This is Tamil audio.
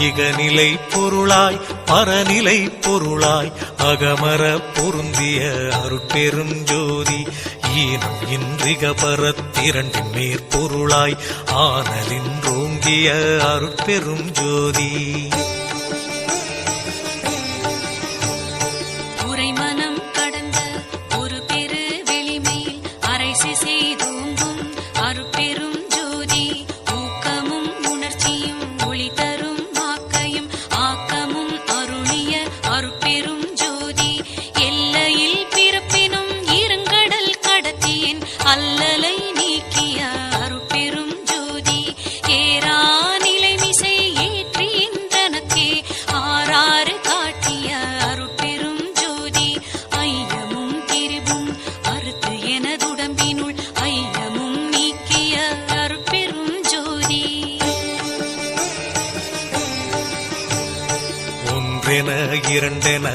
இகநிலை பொருளாய் பரநிலை பொருளாய் அகமர பொருந்திய அருட்பெரும் ஜோதி ஈனம் இன்றிக பரத்திரண்டின் மேற்பொருளாய் ஆனலின் ரோங்கிய அருட்பெரும் ஜோதி. உரைமனம் கடந்த ஒரு பெரு வெளிமேல் அரைசி செய்தோங்கும் அல்லலை நீக்கிய அருட்பெரும் ஜோதி ஏரா நிலைமிசை ஏற்றி இந்தனக்கே ஆறாறு காட்டிய அருட்பெரும் ஜோதி ஐயமும் திரிவும் அறுத்து எனதுடம்பினுள் ஐயமும் நீக்கிய ஜோதி. ஒன்றென இரண்டென